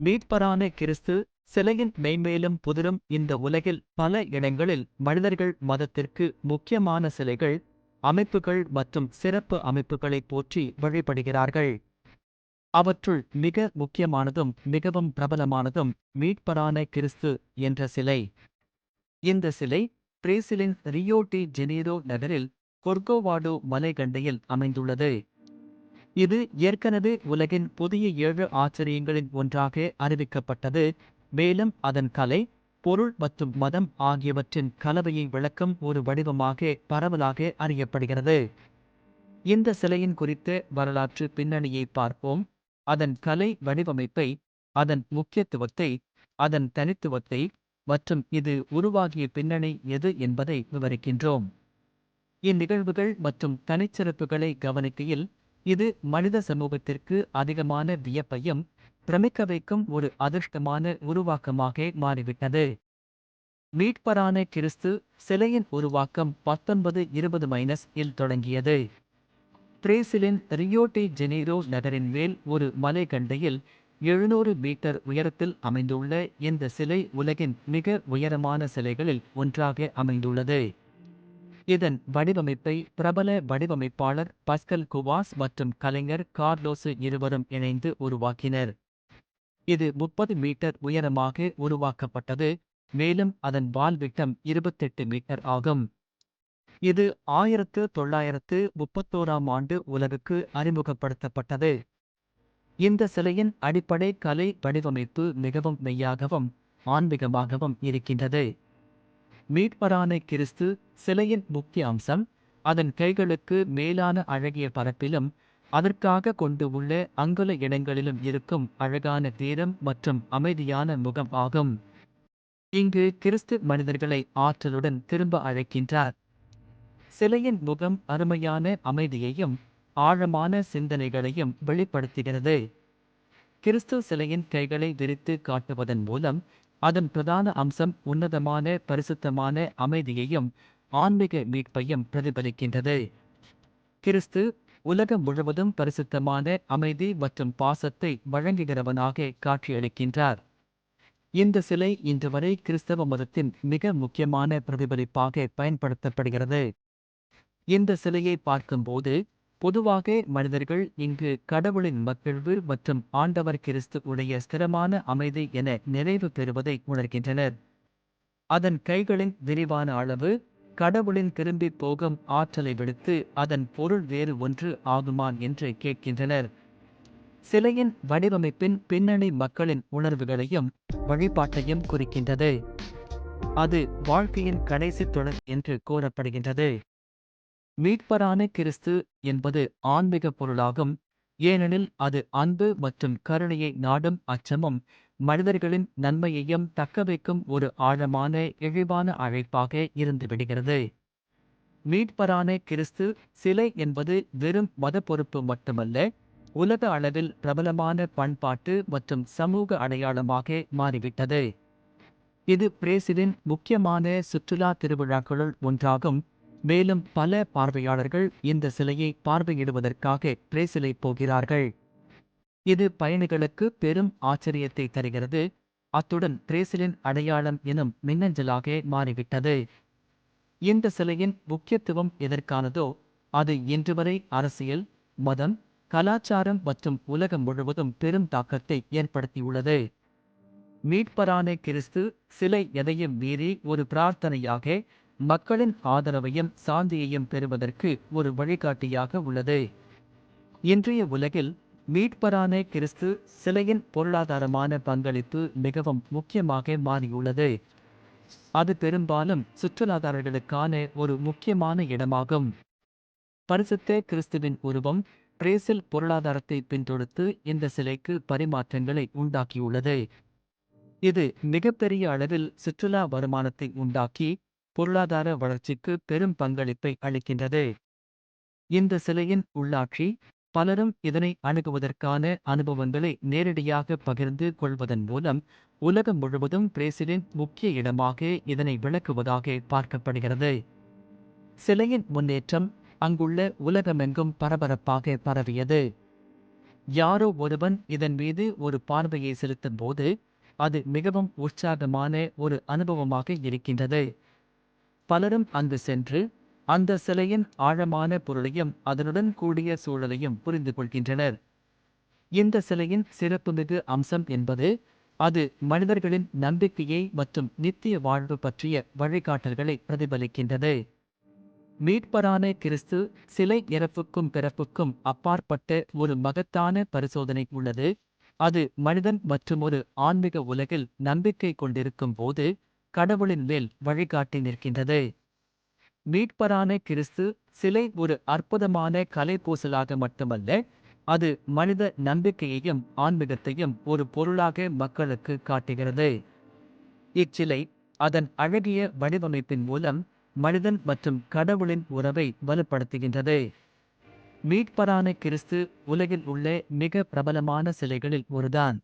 மீட்பரான கிறிஸ்து சிலையின் மெய்மேலும் புதிரும் இந்த உலகில் பல இடங்களில் மனிதர்கள் மதத்திற்கு முக்கியமான சிலைகள் அமைப்புகள் மற்றும் சிறப்பு அமைப்புகளை போற்றி வழிபடுகிறார்கள். அவற்றுள் மிக முக்கியமானதும் மிகவும் பிரபலமானதும் மீட்பரான கிறிஸ்து என்ற சிலை. இந்த சிலை பிரேசிலின் ரியோ டி ஜெனீரோ நகரில் கொர்கோவாடோ மலைகண்டையில் அமைந்துள்ளது. இது ஏற்கனவே உலகின் புதிய ஏழு ஆச்சரியங்களின் ஒன்றாக அறிவிக்கப்பட்டது. மேலும் அதன் கலை பொருள் மற்றும் மதம் ஆகியவற்றின் கலவையை விளக்கும் ஒரு வடிவமாக பரவலாக அறியப்படுகிறது. இந்த சிலையின் குறித்த வரலாற்று பின்னணியை பார்ப்போம். அதன் கலை வடிவமைப்பை அதன் முக்கியத்துவத்தை அதன் தனித்துவத்தை மற்றும் இது உருவாகிய பின்னணி எது என்பதை விவரிக்கின்றோம். இந்நிகழ்வுகள் மற்றும் தனிச்சிறப்புகளை கவனிக்கையில் இது மனித சமூகத்திற்கு அதிகமான வியப்பையும் பிரமிக்க வைக்கும் ஒரு அதிர்ஷ்டமான உருவாக்கமாக மாறிவிட்டது. மீட்பரான கிறிஸ்து சிலையின் உருவாக்கம் பத்தொன்பது இருபது மைனஸ் இல் தொடங்கியது. பிரேசிலின் ரியோடி ஜெனீரோ நகரின் மேல் ஒரு மலைகண்டையில் எழுநூறு மீட்டர் உயரத்தில் அமைந்துள்ள இந்த சிலை உலகின் மிக உயரமான சிலைகளில் ஒன்றாக அமைந்துள்ளது. இதன் வடிவமைப்பை பிரபல வடிவமைப்பாளர் பஸ்கல் குவாஸ் மற்றும் கலைஞர் கார்லோசு இருவரும் இணைந்து உருவாக்கினர். இது முப்பது மீட்டர் உயரமாக உருவாக்கப்பட்டது மேலும் அதன் வால் விட்டம் இருபத்தெட்டு மீட்டர் ஆகும். இது ஆயிரத்து தொள்ளாயிரத்து முப்பத்தோராம் ஆண்டு உலகுக்கு அறிமுகப்படுத்தப்பட்டது. இந்த சிலையின் அடிப்படை கலை வடிவமைப்பு மிகவும் மெய்யாகவும் ஆன்மீகமாகவும் இருக்கின்றது. மீட்பரான கிறிஸ்து சிலையின் முக்கிய அம்சம் அதன் கைகளுக்கு மேலான அழகிய பரப்பிலும் அதற்காக கொண்டு உள்ள அங்குல இடங்களிலும் இருக்கும் அழகான தீரம் மற்றும் அமைதியான முகம் ஆகும். இங்கு கிறிஸ்து மனிதர்களை ஆற்றலுடன் திரும்ப அழைக்கின்றார். சிலையின் முகம் அருமையான அமைதியையும் ஆழமான சிந்தனைகளையும் வெளிப்படுத்துகிறது. கிறிஸ்து சிலையின் கைகளை விரித்து காட்டுவதன் மூலம் அதன் பிரதான அம்சம் உன்னதமான பரிசுத்தமான அமைதியையும் ஆன்மீக மீட்பையும் பிரதிபலிக்கின்றது. கிறிஸ்து உலகம் முழுவதும் பரிசுத்தமான அமைதி மற்றும் பாசத்தை வழங்குகிறவனாக காட்சியளிக்கின்றார். இந்த சிலை இன்று வரை கிறிஸ்தவ மதத்தின் மிக முக்கியமான பிரதிபலிப்பாக பயன்படுத்தப்படுகிறது. இந்த சிலையை பார்க்கும்போது பொதுவாக மனிதர்கள் இங்கு கடவுளின் மகிழ்வு மற்றும் ஆண்டவர் கிறிஸ்து உடைய ஸ்திரமான அமைதி என நிறைவு பெறுவதை உணர்கின்றனர். அதன் கைகளின் விரிவான அளவு கடவுளின் திரும்பி போகும் ஆற்றலை விடுத்து அதன் பொருள் வேறு ஒன்று ஆகுமான் என்று கேட்கின்றனர். சிலையின் வடிவமைப்பின் பின்னணி மக்களின் உணர்வுகளையும் வழிபாட்டையும் குறிக்கின்றது. அது வாழ்க்கையின் கடைசி தொடர் என்று கூறப்படுகின்றது. மீட்பரான கிறிஸ்து என்பது ஆன்மீக பொருளாகும் ஏனெனில் அது அன்பு மற்றும் கருணையை நாடும் அச்சமும் மனிதர்களின் நன்மையையும் தக்கவைக்கும் ஒரு ஆழமான இழிவான அழைப்பாக இருந்துவிடுகிறது. மீட்பரான கிறிஸ்து சிலை என்பது வெறும் மத பொறுப்பு மட்டுமல்ல உலக அளவில் பிரபலமான பண்பாட்டு மற்றும் சமூக அடையாளமாக மாறிவிட்டது. இது பிரேசிலின் முக்கியமான சுற்றுலா திருவிழாக்களுள் ஒன்றாகும். மேலும் பல பார்வையாளர்கள் இந்த சிலையை பார்வையிடுவதற்காக பிரேசிலை போகிறார்கள். இது பயணிகளுக்கு பெரும் ஆச்சரியத்தை தருகிறது. அத்துடன் பிரேசிலின் அடையாளம் எனும் மின்னஞ்சலாக மாறிவிட்டது. இந்த சிலையின் முக்கியத்துவம் எதற்கானதோ அது இன்று வரை அரசியல் மதம் கலாச்சாரம் மற்றும் உலகம் முழுவதும் பெரும் தாக்கத்தை ஏற்படுத்தியுள்ளது. மீட்பரான கிறிஸ்து சிலை எதையும் மீறி ஒரு பிரார்த்தனையாக மக்களின் ஆதரவையும் சாந்தியையும் பெறுவதற்கு ஒரு வழிகாட்டியாக உள்ளது. இன்றைய உலகில் மீட்பரான கிறிஸ்து சிலையின் பொருளாதாரமான பங்களிப்பு மிகவும் முக்கியமாக மாறியுள்ளது. அது பெரும்பாலும் சுற்றுலாதாரர்களுக்கான ஒரு முக்கியமான இடமாகும். பரிசுத்த கிறிஸ்துவின் உருவம் பிரேசில் பொருளாதாரத்தை பின்தொடர்த்து இந்த சிலைக்கு பரிமாற்றங்களை உண்டாக்கியுள்ளது. இது மிகப்பெரிய அளவில் சுற்றுலா வருமானத்தை உண்டாக்கி பொருளாதார வளர்ச்சிக்கு பெரும் பங்களிப்பை அளிக்கின்றது. இந்த சிலையின் உள்ளாட்சி பலரும் இதனை அணுகுவதற்கான அனுபவங்களை நேரடியாக பகிர்ந்து கொள்வதன் மூலம் உலகம் முழுவதும் பிரேசிலின் முக்கிய இடமாக இதனை விளக்குவதாக பார்க்கப்படுகிறது. சிலையின் முன்னேற்றம் அங்குள்ள உலகமெங்கும் பரபரப்பாக பரவியது. யாரோ ஒருவன் இதன் மீது ஒரு பார்வையை செலுத்தும் போது அது மிகவும் உற்சாகமான ஒரு அனுபவமாக இருக்கின்றது. பலரும் அங்கு சென்று அந்த சிலையின் ஆழமான பொருளையும் அதனுடன் கூடிய சூழலையும் புரிந்து கொள்கின்றனர். இந்த சிலையின் சிறப்புமிகு அம்சம் என்பது அது மனிதர்களின் நம்பிக்கையை மற்றும் நித்திய வாழ்வு பற்றிய வழிகாட்டல்களை பிரதிபலிக்கின்றது. மீட்பரான கிறிஸ்து சிலை இறப்புக்கும் பிறப்புக்கும் அப்பாற்பட்ட ஒரு மகத்தான பரிசோதனை உள்ளது. அது மனிதன் மற்றும் ஒரு ஆன்மீக உலகில் நம்பிக்கை கொண்டிருக்கும் போது கடவுளின் மேல் வழிகாட்டி நிற்கின்றது. மீட்பரான கிறிஸ்து சிலை ஒரு அற்புதமான கலைப்பூசலாக மட்டுமல்ல அது மனித நம்பிக்கையையும் ஆன்மீகத்தையும் ஒரு பொருளாக மக்களுக்கு காட்டுகிறது. இச்சிலை அதன் அழகிய வடிவமைப்பின் மூலம் மனிதன் மற்றும் கடவுளின் உறவை வலுப்படுத்துகின்றது. மீட்பரான கிறிஸ்து உலகில் உள்ள மிக பிரபலமான சிலைகளில் ஒருதான்.